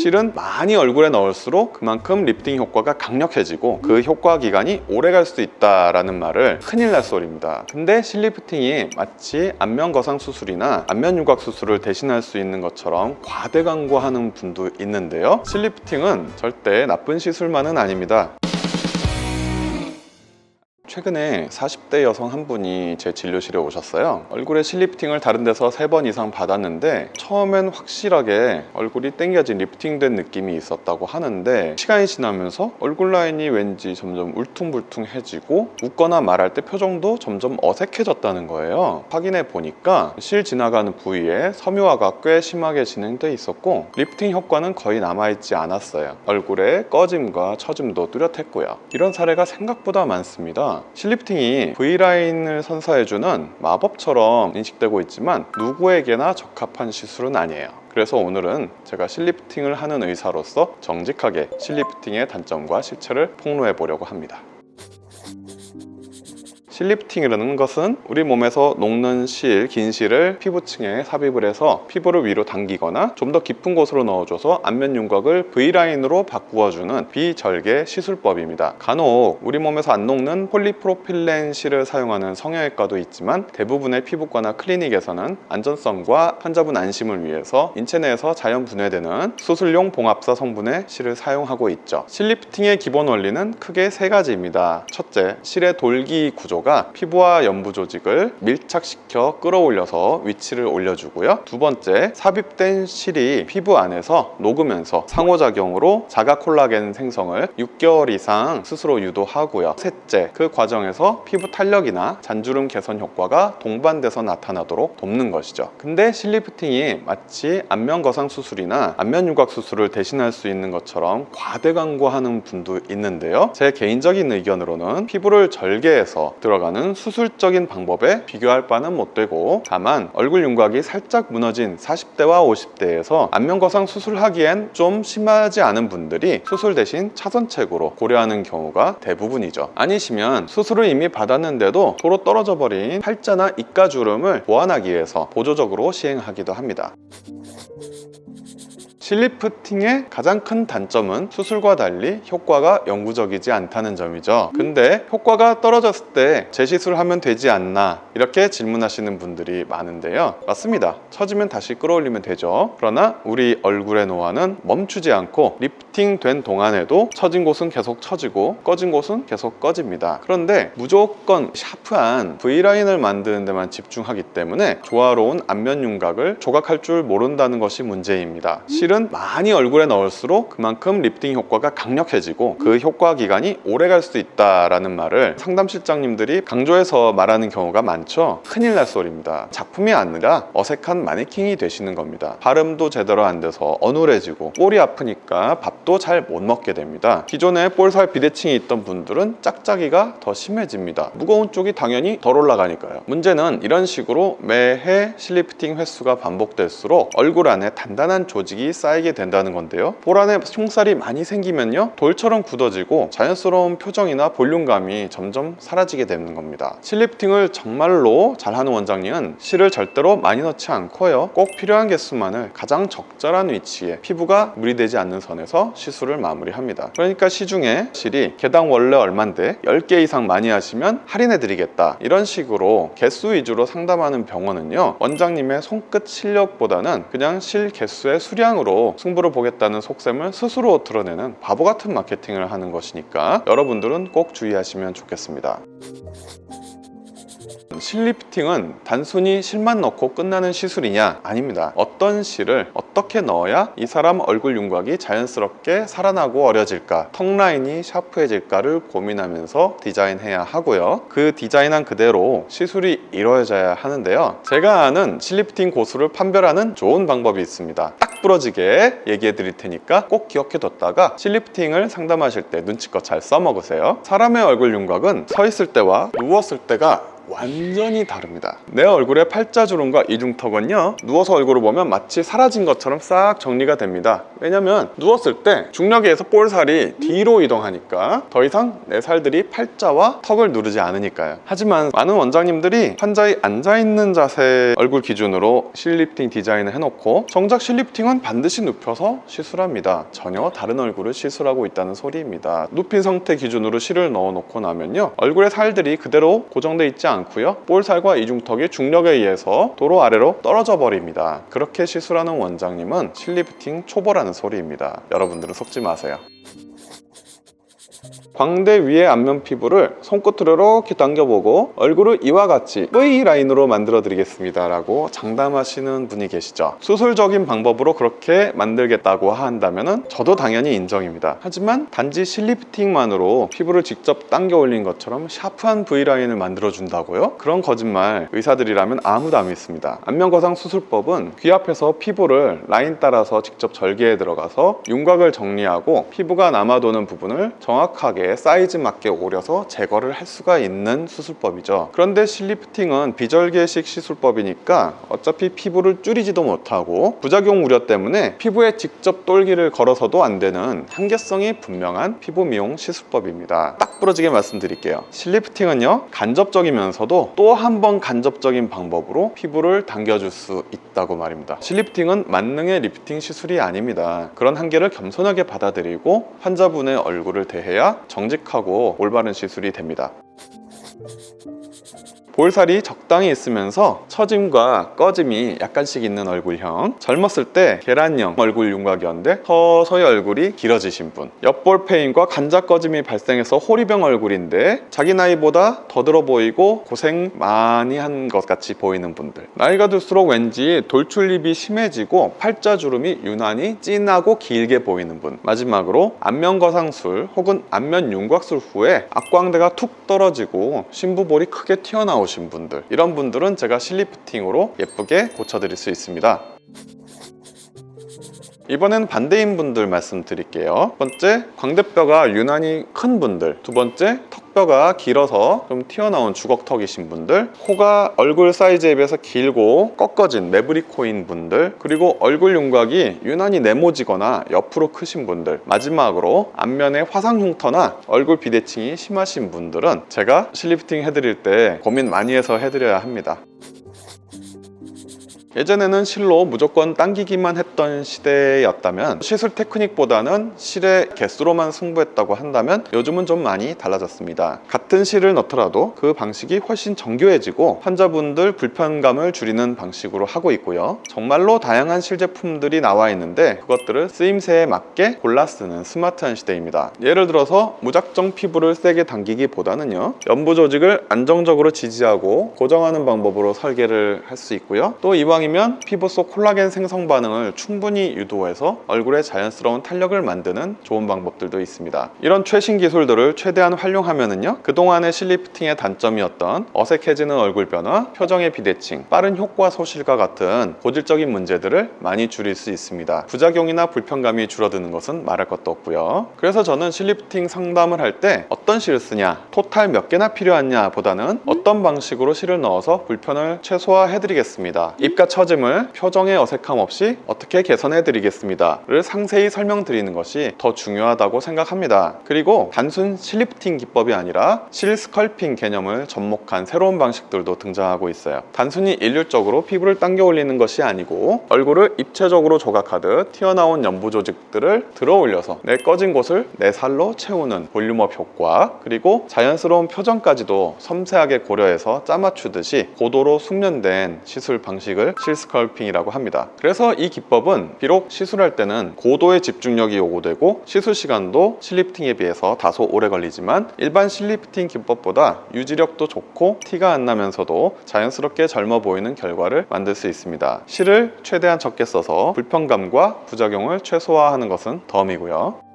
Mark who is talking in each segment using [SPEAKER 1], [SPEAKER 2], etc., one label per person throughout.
[SPEAKER 1] 실은 많이 얼굴에 넣을수록 그만큼 리프팅 효과가 강력해지고 그 효과 기간이 오래 갈 수 있다라는 말을 큰일 날 소리입니다. 근데 실리프팅이 마치 안면 거상 수술이나 안면 윤곽 수술을 대신할 수 있는 것처럼 과대 광고하는 분도 있는데요. 실리프팅은 절대 나쁜 시술만은 아닙니다. 최근에 40대 여성 한 분이 제 진료실에 오셨어요. 얼굴에 실리프팅을 다른 데서 세번 이상 받았는데 처음엔 확실하게 얼굴이 땡겨진 리프팅된 느낌이 있었다고 하는데 시간이 지나면서 얼굴 라인이 왠지 점점 울퉁불퉁해지고 웃거나 말할 때 표정도 점점 어색해졌다는 거예요. 확인해 보니까 실 지나가는 부위에 섬유화가 꽤 심하게 진행돼 있었고 리프팅 효과는 거의 남아있지 않았어요. 얼굴에 꺼짐과 처짐도 뚜렷했고요. 이런 사례가 생각보다 많습니다. 실리프팅이 V라인을 선사해주는 마법처럼 인식되고 있지만 누구에게나 적합한 시술은 아니에요. 그래서 오늘은 제가 실리프팅을 하는 의사로서 정직하게 실리프팅의 단점과 실체를 폭로해 보려고 합니다. 실리프팅이라는 것은 우리 몸에서 녹는 실, 긴 실을 피부층에 삽입을 해서 피부를 위로 당기거나 좀 더 깊은 곳으로 넣어줘서 안면 윤곽을 V라인으로 바꾸어주는 비절개 시술법입니다. 간혹 우리 몸에서 안 녹는 폴리프로필렌 실을 사용하는 성형외과도 있지만 대부분의 피부과나 클리닉에서는 안전성과 환자분 안심을 위해서 인체 내에서 자연 분해되는 수술용 봉합사 성분의 실을 사용하고 있죠. 실리프팅의 기본 원리는 크게 세 가지입니다. 첫째, 실의 돌기 구조가 피부와 연부 조직을 밀착시켜 끌어올려서 위치를 올려주고요. 두 번째, 삽입된 실이 피부 안에서 녹으면서 상호작용으로 자가 콜라겐 생성을 6개월 이상 스스로 유도하고요. 셋째, 그 과정에서 피부 탄력이나 잔주름 개선 효과가 동반돼서 나타나도록 돕는 것이죠. 근데 실리프팅이 마치 안면 거상 수술이나 안면 윤곽 수술을 대신할 수 있는 것처럼 과대 광고하는 분도 있는데요. 제 개인적인 의견으로는 피부를 절개해서 들어가 는 수술적인 방법에 비교할 바는 못 되고 다만 얼굴 윤곽이 살짝 무너진 40대와 50대에서 안면 거상 수술하기엔 좀 심하지 않은 분들이 수술 대신 차선책으로 고려하는 경우가 대부분이죠. 아니시면 수술을 이미 받았는데도 도로 떨어져 버린 팔자나 입가주름을 보완하기 위해서 보조적으로 시행하기도 합니다. 실리프팅의 가장 큰 단점은 수술과 달리 효과가 영구적이지 않다는 점이죠. 근데 효과가 떨어졌을 때 재시술하면 되지 않나 이렇게 질문하시는 분들이 많은데요. 맞습니다. 처지면 다시 끌어올리면 되죠. 그러나 우리 얼굴의 노화는 멈추지 않고 리프팅 된 동안에도 처진 곳은 계속 처지고 꺼진 곳은 계속 꺼집니다. 그런데 무조건 샤프한 V라인을 만드는 데만 집중하기 때문에 조화로운 안면 윤곽을 조각할 줄 모른다는 것이 문제입니다. 실은 많이 얼굴에 넣을수록 그만큼 리프팅 효과가 강력해지고 그 효과 기간이 오래 갈수 있다라는 말을 상담 실장님들이 강조해서 말하는 경우가 많죠. 큰일 날 소리입니다. 작품이 아니라 어색한 마네킹이 되시는 겁니다. 발음도 제대로 안 돼서 어눌해지고 볼이 아프니까 밥도 잘 못 먹게 됩니다. 기존에 볼살 비대칭이 있던 분들은 짝짝이가 더 심해집니다. 무거운 쪽이 당연히 덜 올라가니까요. 문제는 이런 식으로 매해 실리프팅 횟수가 반복될수록 얼굴 안에 단단한 조직이 쌓 이게 된다는 건데요. 볼 안에 흉살이 많이 생기면요. 돌처럼 굳어지고 자연스러운 표정이나 볼륨감이 점점 사라지게 되는 겁니다. 실리프팅을 정말로 잘하는 원장님은 실을 절대로 많이 넣지 않고요. 꼭 필요한 개수만을 가장 적절한 위치에 피부가 무리되지 않는 선에서 시술을 마무리합니다. 그러니까 시중에 실이 개당 원래 얼만데 10개 이상 많이 하시면 할인해 드리겠다. 이런 식으로 개수 위주로 상담하는 병원은요. 원장님의 손끝 실력보다는 그냥 실 개수의 수량으로 승부를 보겠다는 속셈을 스스로 드러내는 바보 같은 마케팅을 하는 것이니까 여러분들은 꼭 주의하시면 좋겠습니다. 실리프팅은 단순히 실만 넣고 끝나는 시술이냐? 아닙니다. 어떤 실을 어떻게 넣어야 이 사람 얼굴 윤곽이 자연스럽게 살아나고 어려질까? 턱 라인이 샤프해질까를 고민하면서 디자인해야 하고요. 그 디자인한 그대로 시술이 이루어져야 하는데요. 제가 아는 실리프팅 고수를 판별하는 좋은 방법이 있습니다. 딱 부러지게 얘기해 드릴 테니까 꼭 기억해 뒀다가 실리프팅을 상담하실 때 눈치껏 잘 써먹으세요. 사람의 얼굴 윤곽은 서 있을 때와 누웠을 때가 완전히 다릅니다. 내 얼굴의 팔자주름과 이중턱은요, 누워서 얼굴을 보면 마치 사라진 것처럼 싹 정리가 됩니다. 왜냐면 누웠을 때 중력에 의해서 볼살이 뒤로 이동하니까 더 이상 내 살들이 팔자와 턱을 누르지 않으니까요. 하지만 많은 원장님들이 환자의 앉아있는 자세 얼굴 기준으로 실리프팅 디자인을 해놓고 정작 실리프팅은 반드시 눕혀서 시술합니다. 전혀 다른 얼굴을 시술하고 있다는 소리입니다. 눕힌 상태 기준으로 실을 넣어놓고 나면요. 얼굴의 살들이 그대로 고정돼 있지 않고요. 볼살과 이중턱이 중력에 의해서 도로 아래로 떨어져 버립니다. 그렇게 시술하는 원장님은 실리프팅 초보라는 소리입니다. 여러분들은 속지 마세요. 광대 위의 안면 피부를 손끝으로 이렇게 당겨보고 얼굴을 이와 같이 V 라인으로 만들어 드리겠습니다 라고 장담하시는 분이 계시죠. 수술적인 방법으로 그렇게 만들겠다고 한다면 저도 당연히 인정입니다. 하지만 단지 실리프팅만으로 피부를 직접 당겨 올린 것처럼 샤프한 V 라인을 만들어 준다고요? 그런 거짓말 의사들이라면 아무도 안 믿습니다. 안면 거상 수술법은 귀 앞에서 피부를 라인 따라서 직접 절개에 들어가서 윤곽을 정리하고 피부가 남아도는 부분을 정확하게 사이즈 맞게 오려서 제거를 할 수가 있는 수술법이죠. 그런데 실리프팅은 비절개식 시술법이니까 어차피 피부를 줄이지도 못하고 부작용 우려 때문에 피부에 직접 똘기를 걸어서도 안 되는 한계성이 분명한 피부 미용 시술법입니다. 딱 부러지게 말씀드릴게요. 실리프팅은요 간접적이면서도 또 한 번 간접적인 방법으로 피부를 당겨줄 수 있다고 말입니다. 실리프팅은 만능의 리프팅 시술이 아닙니다. 그런 한계를 겸손하게 받아들이고 환자분의 얼굴을 대해야 정직하고 올바른 시술이 됩니다. 볼살이 적당히 있으면서 처짐과 꺼짐이 약간씩 있는 얼굴형. 젊었을 때 계란형 얼굴 윤곽이었는데 서서히 얼굴이 길어지신 분. 옆볼 페인과 간자 꺼짐이 발생해서 호리병 얼굴인데 자기 나이보다 더 들어 보이고 고생 많이 한 것 같이 보이는 분들. 나이가 들수록 왠지 돌출입이 심해지고 팔자주름이 유난히 진하고 길게 보이는 분. 마지막으로 안면 거상술 혹은 안면 윤곽술 후에 악광대가 툭 떨어지고 심부볼이 크게 튀어나오 신 분들 이런 분들은 제가 실리프팅으로 예쁘게 고쳐드릴 수 있습니다 이번엔 반대인 분들 말씀드릴게요. 첫 번째, 광대뼈가 유난히 큰 분들. 두 번째, 턱뼈가 길어서 좀 튀어나온 주걱턱이신 분들. 코가 얼굴 사이즈에 비해서 길고 꺾어진 매브리코인 분들. 그리고 얼굴 윤곽이 유난히 네모지거나 옆으로 크신 분들. 마지막으로 앞면에 화상 흉터나 얼굴 비대칭이 심하신 분들은 제가 실리프팅 해드릴 때 고민 많이 해서 해드려야 합니다. 예전에는 실로 무조건 당기기만 했던 시대였다면 시술 테크닉보다는 실의 개수로만 승부했다고 한다면 요즘은 좀 많이 달라졌습니다. 같은 실을 넣더라도 그 방식이 훨씬 정교해지고 환자분들 불편감을 줄이는 방식으로 하고 있고요. 정말로 다양한 실 제품들이 나와 있는데 그것들을 쓰임새에 맞게 골라 쓰는 스마트한 시대입니다. 예를 들어서 무작정 피부를 세게 당기기보다는요. 연부 조직을 안정적으로 지지하고 고정하는 방법으로 설계를 할 수 있고요. 또 이왕 이면 피부 속 콜라겐 생성 반응을 충분히 유도해서 얼굴에 자연스러운 탄력을 만드는 좋은 방법들도 있습니다. 이런 최신 기술들을 최대한 활용하면은요. 그동안의 실리프팅의 단점이었던 어색해지는 얼굴 변화, 표정의 비대칭, 빠른 효과 소실과 같은 고질적인 문제들을 많이 줄일 수 있습니다. 부작용이나 불편감이 줄어드는 것은 말할 것도 없고요. 그래서 저는 실리프팅 상담을 할 때 어떤 실을 쓰냐, 토탈 몇 개나 필요하냐 보다는 어떤 방식으로 실을 넣어서 불편을 최소화해드리겠습니다. 입가 처짐을 표정의 어색함 없이 어떻게 개선해 드리겠습니다 를 상세히 설명드리는 것이 더 중요하다고 생각합니다. 그리고 단순 실리프팅 기법이 아니라 실 스컬핑 개념을 접목한 새로운 방식들도 등장하고 있어요. 단순히 일률적으로 피부를 당겨 올리는 것이 아니고 얼굴을 입체적으로 조각하듯 튀어나온 연부 조직들을 들어 올려서 내 꺼진 곳을 내 살로 채우는 볼륨업 효과 그리고 자연스러운 표정까지도 섬세하게 고려해서 짜맞추듯이 고도로 숙련된 시술 방식을 실스컬핑이라고 합니다. 그래서 이 기법은 비록 시술할 때는 고도의 집중력이 요구되고 시술 시간도 실리프팅에 비해서 다소 오래 걸리지만 일반 실리프팅 기법보다 유지력도 좋고 티가 안 나면서도 자연스럽게 젊어 보이는 결과를 만들 수 있습니다. 실을 최대한 적게 써서 불편감과 부작용을 최소화하는 것은 덤이고요.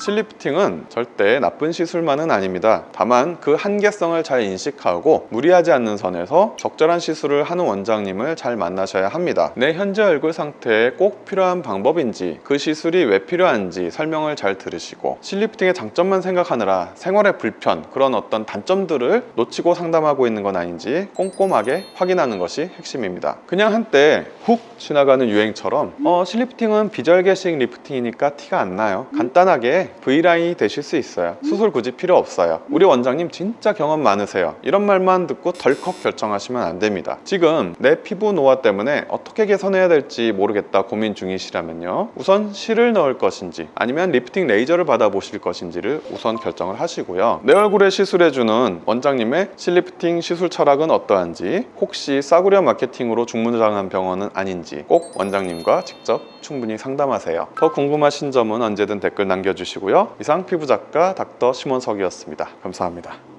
[SPEAKER 1] 실리프팅은 절대 나쁜 시술만은 아닙니다. 다만 그 한계성을 잘 인식하고 무리하지 않는 선에서 적절한 시술을 하는 원장님을 잘 만나셔야 합니다. 내 현재 얼굴 상태에 꼭 필요한 방법인지 그 시술이 왜 필요한지 설명을 잘 들으시고 실리프팅의 장점만 생각하느라 생활의 불편 그런 어떤 단점들을 놓치고 상담하고 있는 건 아닌지 꼼꼼하게 확인하는 것이 핵심입니다. 그냥 한때 훅 지나가는 유행처럼 어, 실리프팅은 비절개식 리프팅이니까 티가 안 나요. 간단하게 V라인이 되실 수 있어요. 수술 굳이 필요 없어요. 우리 원장님 진짜 경험 많으세요. 이런 말만 듣고 덜컥 결정하시면 안 됩니다. 지금 내 피부 노화 때문에 어떻게 개선해야 될지 모르겠다 고민 중이시라면요. 우선 실을 넣을 것인지 아니면 리프팅 레이저를 받아보실 것인지를 우선 결정을 하시고요. 내 얼굴에 시술해주는 원장님의 실리프팅 시술 철학은 어떠한지 혹시 싸구려 마케팅으로 중무장한 병원은 아닌지 꼭 원장님과 직접 충분히 상담하세요. 더 궁금하신 점은 언제든 댓글 남겨 주시고요. 이상 피부작가 닥터 심원석이었습니다. 감사합니다.